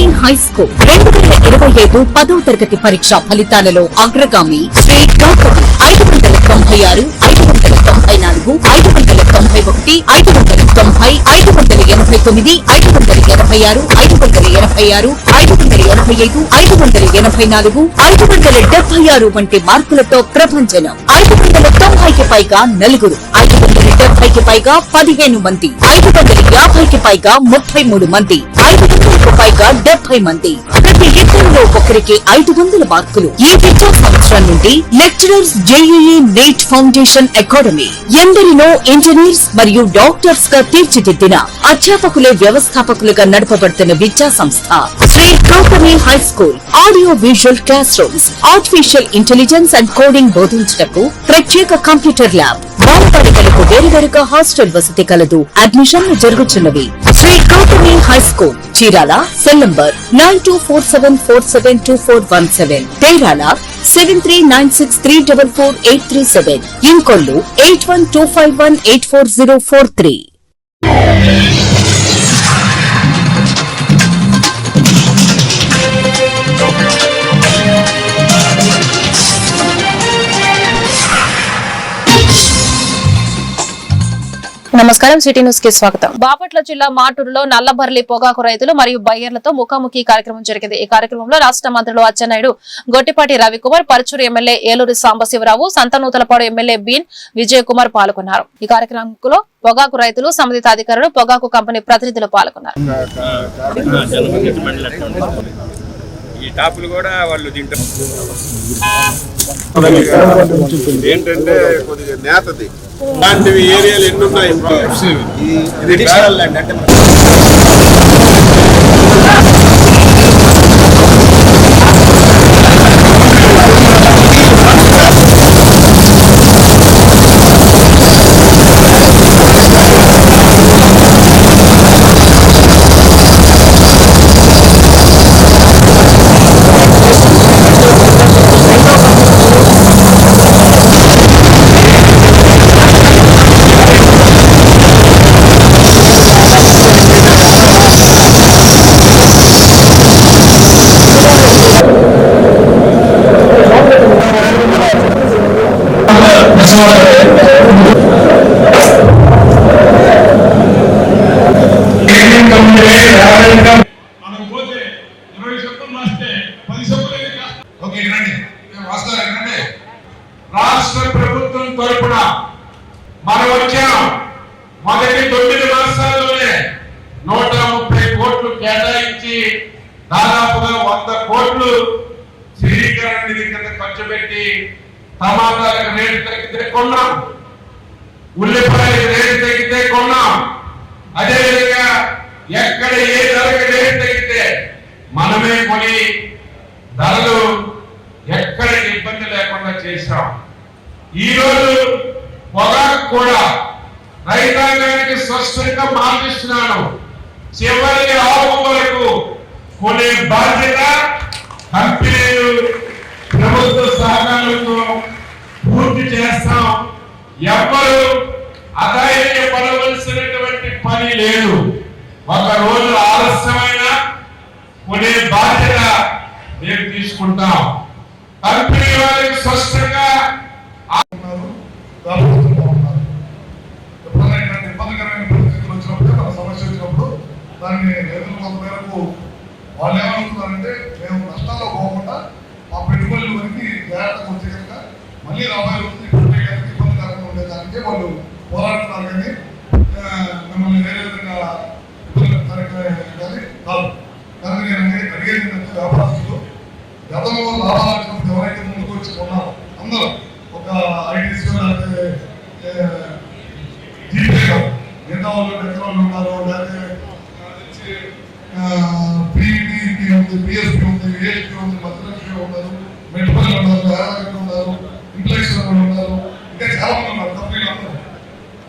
Gautami high school. రెండు వేల ఇరవై ఐదు పదో తరగతి పరీక్ష ఫలితాలలో అగ్రగామి శ్రీ గౌతమి ఐదు వందల తొంభై ఆరు ఐదు వందల తొంభై నాలుగు. నాలుగు ఐదు వందల తొంభై ఒకటి ఐదు వందల తొంభై ఐదు వందల ఎనభై తొమ్మిది ఐదు వందల ఎనభై ఆరు ఐదు వందల ఎనభై ఆరు ఐదు వందల ఎనభై ఐదు ఐదు వందల ఎనభై నాలుగు ఐదు వందల డెబ్బై ఆరు వంటి మార్కులతో ప్రభంజనం ఐదు వందల తొంభైకి పైగా నలుగురు ఐదు వందల డెబ్బైకి పైగా పదిహేను మంది ఐదు వందల యాభైకి పైగా ముప్పై మూడు మంది ఐదు వందలకు పైగా డెబ్బై మంది ప్రతి ఇద్దరిలో ఒకరికి ఐదు వందల మార్కులు ఈ విద్యా సంవత్సరం నుండి lecturers JEE NEET foundation academy ఎందరినో ఇంజనీర్స్ మరియు డాక్టర్స్గా తీర్చిదిద్దిన అధ్యాపకులే వ్యవస్థాపకులుగా నడపబడుతున్న విద్యా సంస్థ. Shri Gautami high school audio visual classrooms artificial intelligence and coding బోధించటకు ప్రత్యేక కంప్యూటర్ ల్యాబ్ బాలబాలికలకు వేరువేరుగా హాస్టల్ వసతి కలదు. అడ్మిషన్లు జరుగుతున్నవి Sri Gautami high school Chirala cell number nine two four seven four seven two four one seven తేరాల seven three nine six three double four eight three seven Inkollu eight one two five one eight four zero four three నమస్కారం city న్యూస్కి స్వాగతం బాపట్ల జిల్లా మాటూరులో నల్లబర్లి పొగాకు రైతులు మరియు బయ్యర్లతో ముఖాముఖి కార్యక్రమం జరిగింది ఈ కార్యక్రమంలో రాష్ట్ర మంత్రులు Atchannaidu Gottipati Ravikumar Parchur MLA Eluri Sambasivarao Santhanuthalapadu MLA BN Vijay Kumar పాల్గొన్నారు ఈ కార్యక్రమంలో పొగాకు రైతులు సంబంధిత అధికారులు పొగాకు కంపెనీ ప్రతినిధులు పాల్గొన్నారు ఈ టాపులు కూడా వాళ్ళు తింటారు. ఏంటంటే కొద్దిగా నేతది. ఇలాంటివి ఏరియాలు ఎన్ని ఉన్నాయి ఇది ఓకే మేము రాష్ట్ర ప్రభుత్వం తరపున మనం వచ్చాం మొదటి తొమ్మిది మాసాల్లోనే నూట ముప్పై కోట్లు కేటాయించి దాదాపుగా వంద కోట్లు స్థిరీకరణ నిధి కింద ఖర్చు పెట్టి టమాటాలకు రేటు తగ్గితే కొన్నాం. ఉల్లిపాయలకు రేటు తగ్గితే కొన్నాం. అదేవిధంగా ఎక్కడ ఏ ధరకు రేటు తగ్గితే మనమే కొని ధరలు ఎక్కడ ఇబ్బంది లేకుండా చేశాం. ఈ రోజు పొగాకు కూడా రైతాంగానికి స్పష్టంగా మాటిస్తున్నాను చివరి ఆవు వరకు కొనే బాధ్యత కంపెనీలు ప్రభుత్వ సహకారంతో పూర్తి చేస్తాం. ఎవ్వరు అధైర్య పడవలసినటువంటి పని లేదు. ఒక రోజు ఆలస్యమైన కొనే బాధ్యత తీసుకుంటాం కంపెనీ వారికి స్పష్టంగా ఉన్నారు వ్యాపారస్తులుగా ఉన్నారు ఎప్పుడైనా ఇట్లాంటి ఇబ్బందికరమైన పరిస్థితులు వచ్చినప్పుడు మన సమస్య వచ్చినప్పుడు దాన్ని రైతుల కొంత మేరకు వాళ్ళు ఏమనుకున్నారంటే మేము నష్టాల్లో పోకుండా మా పెట్టుబడులు వరకు జాగ్రత్తగా వచ్చే కనుక మళ్ళీ రాబోయే రోజులు ఇప్పుడు కనుక ఇబ్బందికరంగా ఉండేదానికి వాళ్ళు పోరాడుతున్నారు కానీ ఆ, మిమ్మల్ని వేరే విధంగా ఇబ్బంది పెట్టడానికి కానీ కాదు కనుక నేను అనేది అడిగేది ఏంటంటే వ్యాపారస్తులు గతంలో లాభాలు వచ్చినప్పుడు ఎవరైతే ముందుకు వచ్చి కొన్నారో అందరూ ఒక ఐటీసీ లేకపోతే జీపీఏ మిగతా వాళ్ళు దగ్గర వాళ్ళు ఉన్నారు లేకపోతే పీఈటీ ఉంది పిఎస్పీ ఉంది ఏఎస్పీ ఉంది భద్రలక్ష్మి ఉన్నారు మెట్పల్లి ఉన్నారు యాదగిరి ఉన్నారు ఇంప్లెక్స్ వాళ్ళు ఉన్నారు ఇంకా చాలా మంది ఉన్నారు కంపెనీలు అందరూ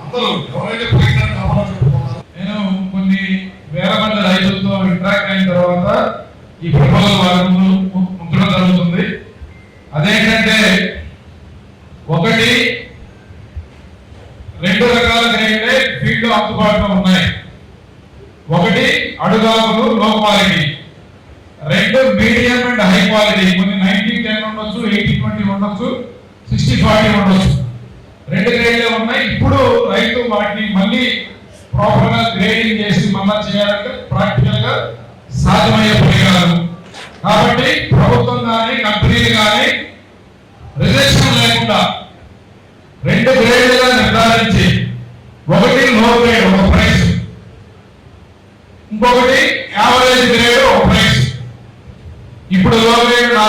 అందరూ ఎవరైతే పోయిందని లాభాలు చెప్పుకున్నారు నేను కొన్ని వేల మంది రైతులతో ఇంటరాక్ట్ అయిన తర్వాత ఈ ప్రపోజల్ వాళ్ళ ముందు ఉంచడం జరుగుతుంది అదేంటంటే ఒకటి రెండు రకాల గ్రేడ్లే ఫీల్డ్ అందుబాటులో ఉన్నాయి ఒకటి అడుగాకులు లో క్వాలిటీ రెండు మీడియం అండ్ హై క్వాలిటీ కొన్ని నైన్టీ టెన్ ఉండొచ్చు ఎయిటీ ట్వంటీ ఉండొచ్చు సిక్స్టీ ఫార్టీ ఉండొచ్చు. రెండు గ్రేడ్లే ఉన్నాయి. ఇప్పుడు రైతు వాటిని మళ్ళీ ప్రాపర్గా గ్రేడింగ్ చేసి మళ్ళా చేయాలంటే ప్రాక్టికల్గా సాధ్యమయ్యే పని కాదు కాబట్టి ప్రభుత్వం కానీ కంపెనీలు కానీ రిజర్వేషన్ లేకుండా రెండు గ్రేడ్లుగా నిర్ధారించి ఒకటి లో గ్రేడ్ ఒక ప్రైస్ ఇంకొకటి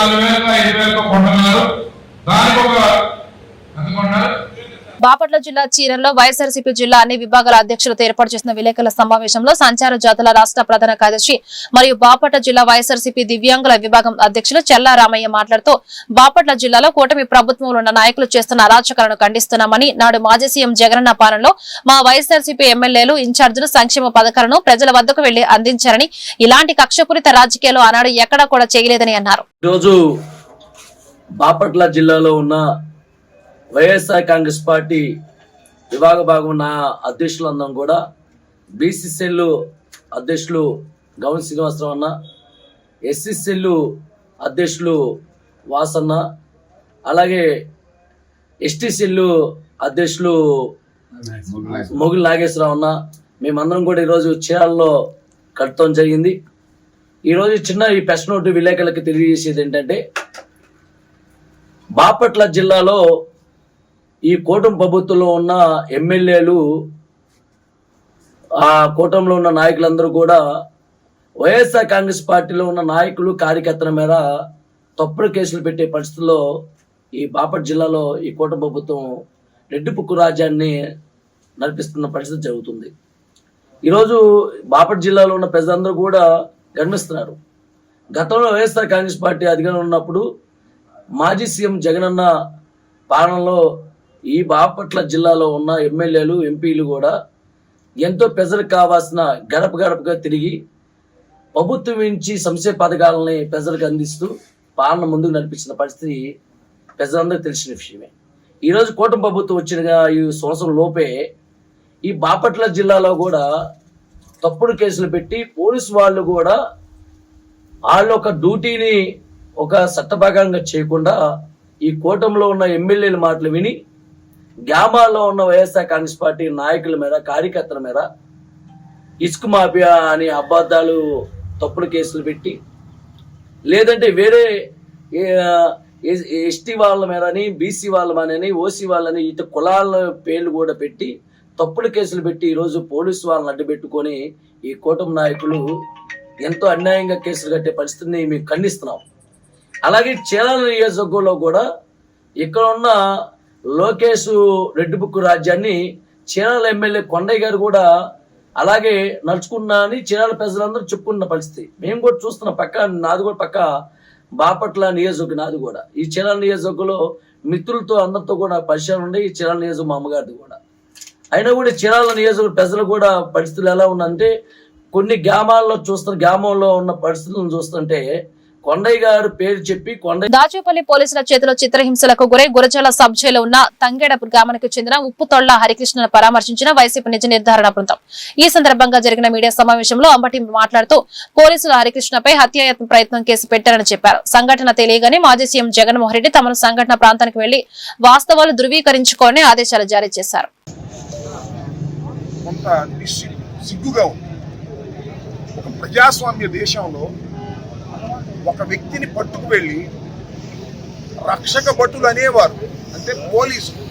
నాలుగు వేలకు ఐదు వేలకు కొంటున్నారు. దానికి ఒక బాపట్ల జిల్లా చీరంలో వైఎస్ఆర్సీపీ జిల్లా అన్ని విభాగాల అధ్యక్షులతో ఏర్పాటు చేసిన విలేకరుల సమావేశంలో సంచార జాతుల రాష్ట్ర ప్రధాన కార్యదర్శి మరియు బాపట్ల జిల్లా వైఎస్ఆర్సీపీ దివ్యాంగుల విభాగం అధ్యక్షులు చెల్లా రామయ్య మాట్లాడుతూ బాపట్ల జిల్లాలో కూటమి ప్రభుత్వంలో ఉన్న నాయకులు చేస్తున్న అరాచకాలను ఖండిస్తున్నామని నాడు మాజీ సీఎం జగనన్న పాలనలో మా వైఎస్ఆర్సీపీ ఎమ్మెల్యేలు ఇన్ఛార్జీలు సంక్షేమ పథకాలను ప్రజల వద్దకు వెళ్ళి అందించారని ఇలాంటి కక్షపూరిత రాజకీయాలు ఆనాడు ఎక్కడా కూడా చేయలేదని అన్నారు. బాపట్ల జిల్లాలో ఉన్న వైఎస్ఆర్ కాంగ్రెస్ పార్టీ విభాగ భాగం నా అధ్యక్షులందరం కూడా బీసీసీఎల్ అధ్యక్షులు గౌన్ శ్రీనివాసరావు అన్న ఎస్సీసీఎల్ అధ్యక్షులు వాసన్న అలాగే ఎస్టీసీఎల్ అధ్యక్షులు మొగుల్ నాగేశ్వరరావు అన్న మేమందరం కూడా ఈరోజు చీరాల్లో కట్టడం జరిగింది. ఈరోజు చిన్న ఈ ప్రెస్ నోటు విలేకరులకు తెలియజేసేది ఏంటంటే బాపట్ల జిల్లాలో ఈ కూటమి ప్రభుత్వంలో ఉన్న ఎమ్మెల్యేలు ఆ కూటమిలో ఉన్న నాయకులందరూ కూడా వైఎస్ఆర్ కాంగ్రెస్ పార్టీలో ఉన్న నాయకులు కార్యకర్తల మీద తప్పుడు కేసులు పెట్టే పరిస్థితుల్లో ఈ బాపట్ జిల్లాలో ఈ కూటమి ప్రభుత్వం రెడ్డి పుక్కు రాజ్యాన్ని నడిపిస్తున్న పరిస్థితి జరుగుతుంది. ఈరోజు బాపట్ జిల్లాలో ఉన్న ప్రజలందరూ కూడా గర్మిస్తున్నారు గతంలో వైఎస్ఆర్ కాంగ్రెస్ పార్టీ అధికారంలో ఉన్నప్పుడు మాజీ సీఎం జగనన్న పాలనలో ఈ బాపట్ల జిల్లాలో ఉన్న ఎమ్మెల్యేలు ఎంపీలు కూడా ఎంతో ప్రజలకు కావాల్సిన గడప గడపగా తిరిగి ప్రభుత్వం నుంచి సంక్షేమ పథకాలని ప్రజలకు అందిస్తూ పాలన ముందుకు నడిపించిన పరిస్థితి ప్రజలందరికీ తెలిసిన విషయమే. ఈరోజు కూటమి ప్రభుత్వం వచ్చిన ఈ సంవత్సరం లోపే ఈ బాపట్ల జిల్లాలో కూడా తప్పుడు కేసులు పెట్టి పోలీసు వాళ్ళు కూడా వాళ్ళ ఒక డ్యూటీని ఒక చట్టభాగంగా చేయకుండా ఈ కూటమిలో ఉన్న ఎమ్మెల్యేల మాటలు విని గ్రామాల్లో ఉన్న వైఎస్ఆర్ కాంగ్రెస్ పార్టీ నాయకుల మీద కార్యకర్తల మీద ఇసుక మాఫియా అని అబద్ధాలు తప్పుడు కేసులు పెట్టి లేదంటే వేరే ఎస్టీ వాళ్ళ మీదని బీసీ వాళ్ళ మీదని ఓసీ వాళ్ళని ఇటు కులాల పేర్లు కూడా పెట్టి తప్పుడు కేసులు పెట్టి ఈరోజు పోలీసు వాళ్ళని అడ్డుపెట్టుకొని ఈ కూటమి నాయకులు ఎంతో అన్యాయంగా కేసులు కట్టే పరిస్థితిని మేము ఖండిస్తున్నాం. అలాగే చీరాల నియోజకవర్గంలో కూడా ఇక్కడ ఉన్న లోకేష్ రెడ్డి బుక్ రాజ్యాన్ని చీరాల ఎమ్మెల్యే కొండయ్య గారు కూడా అలాగే నడుచుకున్నా అని చీనాల ప్రజలందరూ చెప్పుకున్న పరిస్థితి. మేము కూడా చూస్తున్నాం పక్క నాది కూడా పక్క బాపట్ల నియోజకవర్గం నాది కూడా. ఈ చీనాల నియోజకవర్గంలో మిత్రులతో అందరితో కూడా పరిచయం ఉండే ఈ చీనాల నియోజకవర్గం మా అమ్మగారిది కూడా. అయినా కూడా చీనాల నియోజకవర్గ ప్రజలు కూడా పరిస్థితులు ఎలా ఉందంటే కొన్ని గ్రామాల్లో చూస్తున్న గ్రామంలో ఉన్న పరిస్థితులను చూస్తుంటే కొండయ్య గారు పేరు చెప్పి కొండయ్య దాచేపల్లి పోలీసుల చేతిలో చిత్రహింసలకు గురై గురజాల సబ్ జైలు ఉన్న తంగేడపు గ్రామానికి చెందిన ఉప్పుతొళ్ళ హరికృష్ణను పరామర్శించిన వైసీపీ నిజ నిర్ధారణ బృందం. ఈ సందర్భంగా జరిగిన మీడియా సమావేశంలో అంబటి మాట్లాడుతూ పోలీసులు హరికృష్ణపై హత్యాయత్న ప్రయత్నం కేసు పెట్టారని చెప్పారు. సంఘటన తెలియగానే మాజీ సీఎం జగన్మోహన్ రెడ్డి తమను సంఘటన ప్రాంతానికి వెళ్ళి వాస్తవాలు ధృవీకరించుకోని ఆదేశాలు జారీ చేశారు. ప్రజాస్వామ్య దేశంలో ఒక వ్యక్తిని పట్టుకు వెళ్ళి రక్షక భటులు అనేవారు అంటే పోలీసులు.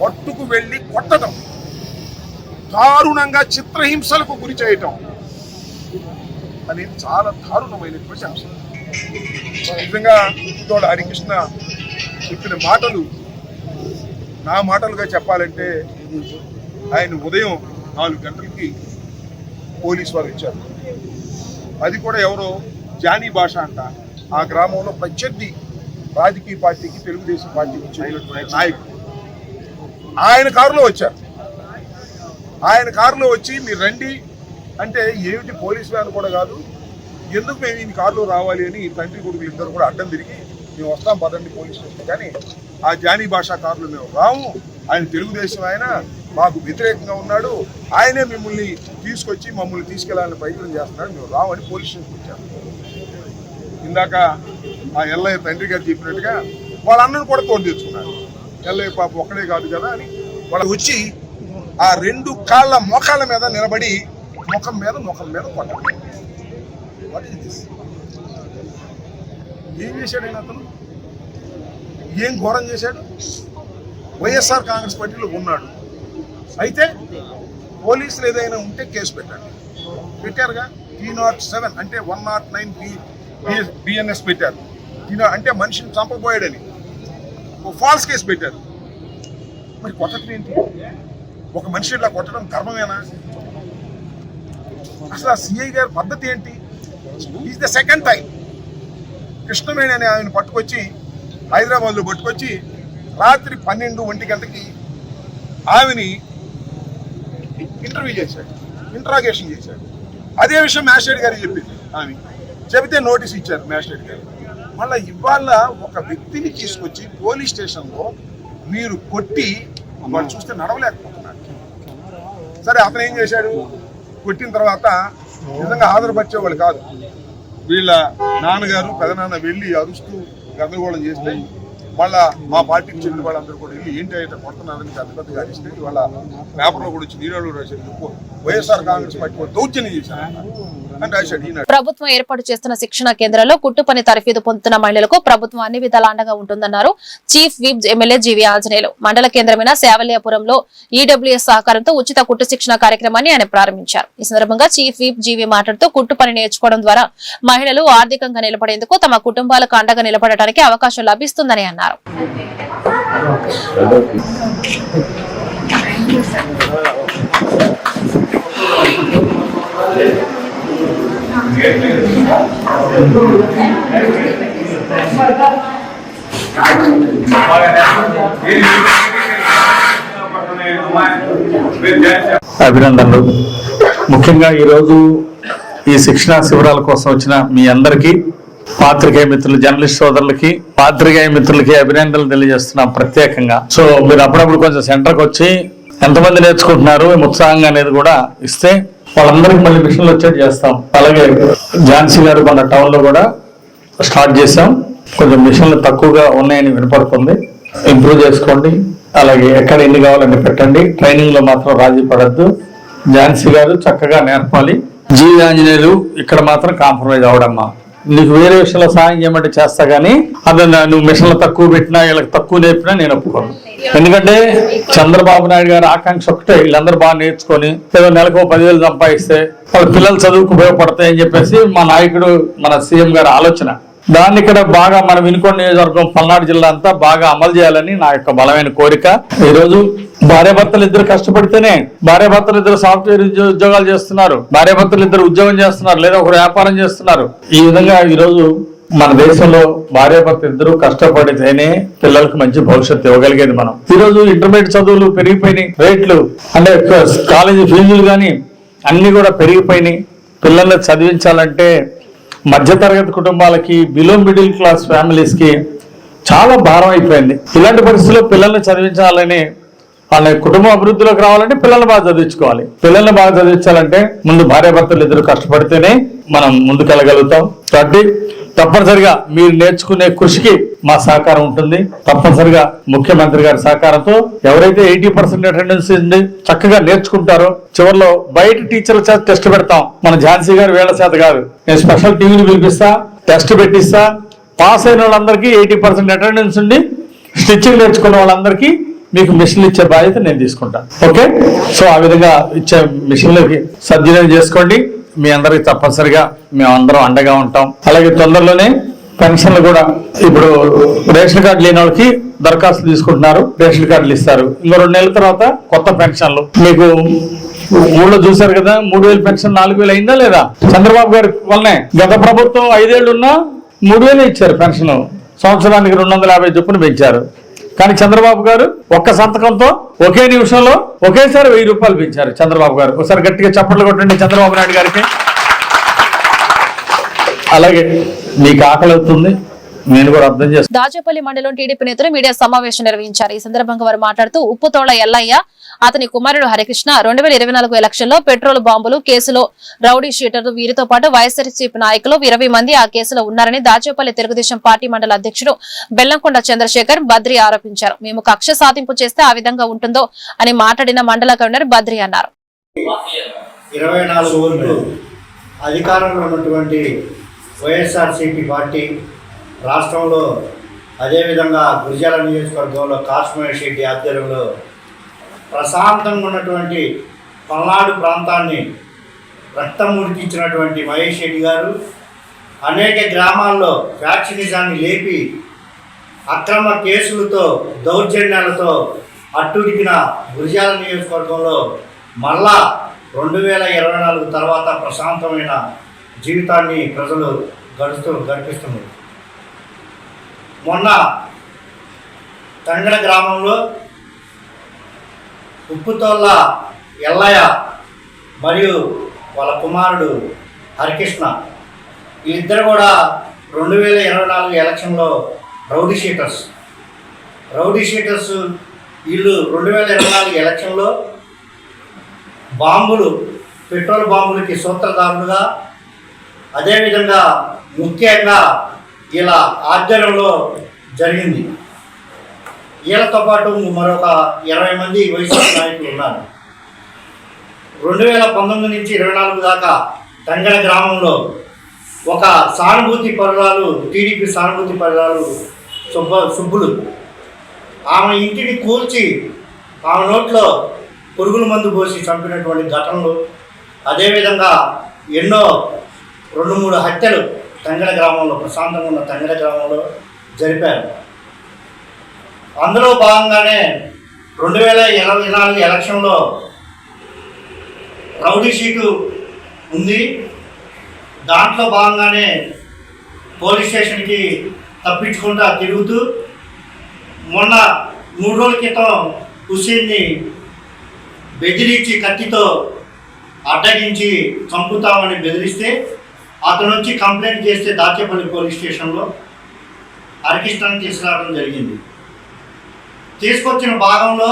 పట్టుకు వెళ్ళి కొట్టడం. దారుణంగా చిత్రహింసలకు గురి చేయటం. అనేది చాలా దారుణమైనటువంటి అంశం నిజంగా తోడు హరికృష్ణ చెప్పిన మాటలు నా మాటలుగా చెప్పాలంటే ఆయన ఉదయం నాలుగు గంటలకి పోలీసు వారు ఇచ్చారు అది కూడా ఎవరో జానీ భాష అంట. ఆ గ్రామంలో ప్రత్యర్థి రాజకీయ పార్టీకి తెలుగుదేశం పార్టీకి చెందినటువంటి నాయకుడు. ఆయన కారులో వచ్చారు. ఆయన కారులో వచ్చి మీరు రండి. అంటే ఏమిటి పోలీస్ వ్యాన్ కూడా కాదు. ఎందుకు మేము ఈ కారులో రావాలి? అని తండ్రి కొడుకులు ఇద్దరు కూడా అడ్డం తిరిగి మేము వస్తాం పదండి పోలీస్ స్టేషన్ కానీ ఆ జానీ భాషా కారులో మేము రాము. ఆయన తెలుగుదేశం ఆయన. మాకు వ్యతిరేకంగా ఉన్నాడు. ఆయనే మిమ్మల్ని తీసుకొచ్చి మమ్మల్ని తీసుకెళ్ళాలని ప్రయత్నం చేస్తున్నాడు. మేము రామని పోలీస్ స్టేషన్కి వచ్చాము. ఇందాక ఆ ఎల్లయ్య తండ్రి గారు చెప్పినట్టుగా వాళ్ళ అన్నను కూడా తోడు తెచ్చుకున్నారు. ఎల్లయ్య పాప ఒక్కడే కాదు కదా అని వాళ్ళు వచ్చి ఆ రెండు కాళ్ళ మోకాళ్ళ మీద నిలబడి ముఖం మీద ముఖం మీద కొట్టడం ఏం చేశాడు ఆయన అతను? ఏం ఘోరం చేశాడు? వైఎస్ఆర్ కాంగ్రెస్ పార్టీలో ఉన్నాడు. అయితే పోలీసులు ఏదైనా ఉంటే కేసు పెట్టాడు. పెట్టారుగా టీ నాట్ సెవెన్ అంటే one not nine B. BNS పెట్టారు టీ అంటే మనిషిని చంపబోయాడని. ఒక ఫాల్స్ కేసు పెట్టారు మరి కొట్టడం ఏంటి? ఒక మనిషి ఇలా కొట్టడం ధర్మమేనా? అసలు ఆ సిఐ గారి పద్ధతి ఏంటి? Is the second time Krishnaveni అనే ఆయన పట్టుకొచ్చి హైదరాబాద్లో పట్టుకొచ్చి రాత్రి పన్నెండు ఒంటి గంటకి ఆమెని ఇంటర్వ్యూ చేశాడు. ఇంట్రాగేషన్ చేశాడు. అదే విషయం మ్యాజిస్ట్రేట్ గారికి చెప్పింది ఆమె చెబితే నోటీస్ ఇచ్చారు మ్యాజిస్ట్రేట్ గారు. మళ్ళీ ఇవాళ ఒక వ్యక్తిని తీసుకొచ్చి పోలీస్ స్టేషన్లో మీరు కొట్టి వాళ్ళు చూస్తే నడవలేకపోతున్నాడు సరే అతను ఏం చేశాడు? కొట్టిన తర్వాత నిజంగా హాజరుపరిచేవాళ్ళు కాదు. వీళ్ళ నాన్నగారు పెదనాన్న వెళ్ళి అరుస్తూ గందరగోళం చేస్తే మళ్ళా మా పార్టీకి చెందిన వాళ్ళందరూ కూడా వెళ్ళి ఏంటి అయితే కొడుతున్నారని పెద్ద పెద్దగా అరిస్తే వాళ్ళ పేపర్లో కూడా వచ్చి నీళ్ళు రాశారు. వైఎస్ఆర్ కాంగ్రెస్ పార్టీ దౌర్జన్యం చేశారు ప్రభుత్వం ఏర్పాటు చేస్తున్న శిక్షణ కేంద్రాల్లో కుట్టు పని తరఫీదు పొందుతున్న మహిళలకు ప్రభుత్వం అన్ని విధాల అండగా ఉంటుందన్నారు chief whip MLA GV Anjaneyulu. మండల కేంద్రమైన సేవల్యాపురంలో ఈడబ్ల్యూఎస్ సహకారంతో ఉచిత కుట్టు శిక్షణ కార్యక్రమాన్ని ఆయన ప్రారంభించారు. ఈ సందర్భంగా చీఫ్ విప్ జీవి మాట్లాడుతూ కుట్టు పని నేర్చుకోవడం ద్వారా మహిళలు ఆర్థికంగా నిలబడేందుకు తమ కుటుంబాలకు అండగా నిలబడటానికి అవకాశం లభిస్తుందని అన్నారు. అభినందనలు. ముఖ్యంగా ఈరోజు ఈ శిక్షణ శిబిరాల కోసం వచ్చిన మీ అందరికీ పాత్రికేయ మిత్రులు జర్నలిస్ట్ సోదరులకి పాత్రికేయ మిత్రులకి అభినందనలు తెలియజేస్తున్నాం ప్రత్యేకంగా. సో మీరు అప్పుడప్పుడు కొంచెం సెంటర్కి వచ్చి ఎంతమంది నేర్చుకుంటున్నారు ఉత్సాహంగా అనేది కూడా ఇస్తే వాళ్ళందరికీ మళ్ళీ మిషన్లు వచ్చేది చేస్తాం. అలాగే ఝాన్సీ గారు మన టౌన్లో కూడా స్టార్ట్ చేసాం కొంచెం మిషన్లు తక్కువగా ఉన్నాయని వినపడుతుంది. ఇంప్రూవ్ చేసుకోండి. అలాగే ఎక్కడ ఎన్ని కావాలని పెట్టండి. ట్రైనింగ్లో మాత్రం రాజీ పడద్దు. ఝాన్సీ గారు చక్కగా నేర్పాలి. జీవి ఆంజనేయులు ఇక్కడ మాత్రం కాంప్రమైజ్ అవడమ్మా నీకు వేరే విషయంలో సాయం చేయమంటే చేస్తా గానీ అది నువ్వు మిషన్లు తక్కువ పెట్టినా వీళ్ళకి తక్కువ నేర్పినా నేను ఒప్పుకోను. ఎందుకంటే చంద్రబాబు నాయుడు గారి ఆకాంక్ష ఒకటే వీళ్ళందరూ బాగా నేర్చుకొని ఏదో నెలకు పదివేలు సంపాదిస్తే వాళ్ళ పిల్లలు చదువుకు ఉపయోగపడతాయని చెప్పేసి మా నాయకుడు మన సీఎం గారి ఆలోచన. దాన్ని ఇక్కడ బాగా మనం వినుకొండ నియోజకవర్గం పల్నాడు జిల్లా అంతా బాగా అమలు చేయాలని నా యొక్క బలమైన కోరిక. ఈరోజు భార్యాభర్తలు ఇద్దరు కష్టపడితేనే భార్యాభర్తలు ఇద్దరు సాఫ్ట్వేర్ ఉద్యోగాలు చేస్తున్నారు. భార్యాభర్తలు ఇద్దరు ఉద్యోగం చేస్తున్నారు లేదా ఒకరు వ్యాపారం చేస్తున్నారు. ఈ విధంగా ఈరోజు మన దేశంలో భార్యాభర్త ఇద్దరు కష్టపడితేనే పిల్లలకు మంచి భవిష్యత్తు ఇవ్వగలిగేది మనం. ఈ రోజు ఇంటర్మీడియట్ చదువులు పెరిగిపోయినాయి. రేట్లు అంటే కాలేజీ ఫీజులు కానీ అన్ని కూడా పెరిగిపోయినాయి. పిల్లల్ని చదివించాలంటే మధ్యతరగతి కుటుంబాలకి బిలో మిడిల్ క్లాస్ ఫ్యామిలీస్కి చాలా భారం అయిపోయింది. ఇలాంటి పరిస్థితుల్లో పిల్లల్ని చదివించాలని వాళ్ళ కుటుంబ అభివృద్ధిలోకి రావాలంటే పిల్లల్ని బాగా చదివించుకోవాలి. పిల్లల్ని బాగా చదివించాలంటే ముందు భార్యాభర్తలు ఇద్దరు కష్టపడితేనే మనం ముందుకెళ్ళగలుగుతాం. కాబట్టి తప్పనిసరిగా మీరు నేర్చుకునే కృషికి మా సహకారం ఉంటుంది. తప్పనిసరిగా ముఖ్యమంత్రి గారి సహకారంతో ఎవరైతే ఎయిటీ పర్సెంట్ అటెండెన్స్ ఉంది చక్కగా నేర్చుకుంటారో చివరిలో బయట టీచర్ల చేత టెస్ట్ పెడతాం. మన ఝాన్సీ గారు వేళ చేత కాదు. నేను స్పెషల్ టీవీలు పిలిపిస్తా టెస్ట్ పెట్టిస్తా. పాస్ అయిన వాళ్ళందరికీ ఎయిటీ పర్సెంట్ అటెండెన్స్ ఉండి స్టిచ్చింగ్ నేర్చుకున్న వాళ్ళందరికీ మీకు మిషన్లు ఇచ్చే బాధ్యత నేను తీసుకుంటాను ఓకే? సో ఆ విధంగా ఇచ్చే మిషన్లకి సద్వినియోగం చేసుకోండి. మీ అందరికి తప్పనిసరిగా మేము అందరం అండగా ఉంటాం. అలాగే తొందరలోనే పెన్షన్లు కూడా ఇప్పుడు రేషన్ కార్డు లేని వాళ్ళకి దరఖాస్తు తీసుకుంటున్నారు. రేషన్ కార్డులు ఇస్తారు. ఇంకో రెండు నెలల తర్వాత కొత్త పెన్షన్లు. మీకు ఊళ్ళో చూశారు కదా మూడు వేలు పెన్షన్ నాలుగు వేలు అయిందా లేదా? చంద్రబాబు గారి వల్లనే గత ప్రభుత్వం ఐదేళ్ళున్నా మూడు వేలు ఇచ్చారు పెన్షన్. సంవత్సరానికి రెండు వందల యాభై చొప్పున పెంచారు. కానీ చంద్రబాబు గారు ఒక్క సంతకంతో ఒకే నిమిషంలో ఒకేసారి వెయ్యి రూపాయలు పెంచారు చంద్రబాబు గారు. ఒకసారి గట్టిగా చప్పట్లు కొట్టండి చంద్రబాబు నాయుడు గారికి. అలాగే మీకు ఆకలి అవుతుంది. నేను కూడా అర్థం చేస్తాను దాచేపల్లి మండలం టీడీపీ నేతలు మీడియా సమావేశం నిర్వహించారు. ఈ సందర్భంగా వారు మాట్లాడుతూ ఉప్పుతోళ్ళ ఎల్లయ్య అతని కుమారుడు హరికృష్ణ రెండు వేల ఇరవై నాలుగు ఎలక్షన్లో పెట్రోల్ బాంబులు కేసులో రౌడీ షీటర్లు వీరితో పాటు వైఎస్ఆర్సీపీ నాయకులు ఇరవై మంది ఆ కేసులో ఉన్నారని దాచేపల్లి తెలుగుదేశం పార్టీ మండల అధ్యక్షుడు బెల్లంకొండ చంద్రశేఖర్ బద్రి ఆరోపించారు. మేము కక్ష సాధింపు చేస్తే ఆ విధంగా ఉంటుందో అని మాట్లాడిన మండల కన్వీనర్ బద్రి అన్నారు. ఇరవై నాలుగు ఓట్లు అధికారంలో ఉన్నటువంటి వైఎస్ఆర్సీపీ పార్టీ రాష్ట్రంలో అదేవిధంగా గురిజాల నియోజకవర్గంలో కాశ్మీర్ రెడ్డి ఆధ్వర్యంలో ప్రశాంతంగా ఉన్నటువంటి పల్నాడు ప్రాంతాన్ని రక్తం మహేష్ రెడ్డి గారు అనేక గ్రామాల్లో వ్యాక్సినిజాన్ని లేపి అక్రమ కేసులతో దౌర్జన్యాలతో అట్టుడికిన గురిజాల నియోజకవర్గంలో మళ్ళా రెండు వేల ఇరవై నాలుగు తర్వాత ప్రశాంతమైన జీవితాన్ని ప్రజలు గడుస్తూ గడిపిస్తున్నారు. మొన్న తంగడ గ్రామంలో ఉప్పుతోళ్ళ ఎల్లయ్య మరియు వాళ్ళ కుమారుడు హరికృష్ణ వీళ్ళిద్దరు కూడా రెండు వేల ఇరవై నాలుగు ఎలక్షన్లో రౌడీ షీటర్స్. రౌడీ షీటర్స్ వీళ్ళు రెండు వేల ఇరవై నాలుగు ఎలక్షన్లో బాంబులు పెట్రోల్ బాంబులకి సూత్రధారులుగా అదేవిధంగా ముఖ్యంగా ఇలా ఆధ్వర్యంలో జరిగింది. వీళ్ళతో పాటు మరొక ఇరవై మంది వైసీపీ నాయకులు ఉన్నారు. రెండు వేల పంతొమ్మిది నుంచి ఇరవై నాలుగు దాకా తంగడ గ్రామంలో ఒక సానుభూతి పరురాలు టీడీపీ సానుభూతి పరురాలు సుబ్బ సుబ్బులు. ఆమె ఇంటిని కూల్చి ఆమె నోట్లో పురుగుల మందు పోసి చంపినటువంటి ఘటనలు అదేవిధంగా ఎన్నో రెండు మూడు హత్యలు తంగడ గ్రామంలో ప్రశాంతంగా ఉన్న తంగడ గ్రామంలో జరిపారు. అందులో భాగంగానే రెండు వేల ఇరవై నాలుగు ఎలక్షన్లో రౌడీ షీటు ఉంది. దాంట్లో భాగంగానే పోలీస్ స్టేషన్కి తప్పించుకుంటా తిరుగుతూ మొన్న మూడు రోజుల క్రితం హుసేన్ని బెదిరించి కత్తితో అడ్డగించి చంపుతామని బెదిరిస్తే అతను వచ్చి కంప్లైంట్ చేస్తే దాచేపల్లి పోలీస్ స్టేషన్లో హరికృష్ణని తీసుకురావడం జరిగింది. తీసుకొచ్చిన భాగంలో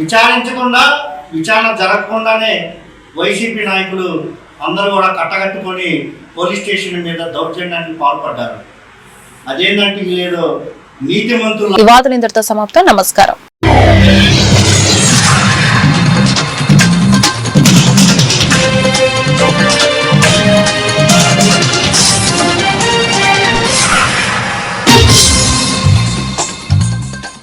విచారించకుండా విచారణ జరగకుండానే వైసీపీ నాయకులు అందరూ కూడా కట్టగట్టుకొని పోలీస్ స్టేషన్ మీద దౌర్జన్యానికి పాల్పడ్డారు. అదేంటంటే వీళ్ళు నీతి మంత్రులు వివాదం ఇంతటితో సమాప్తం. నమస్కారం.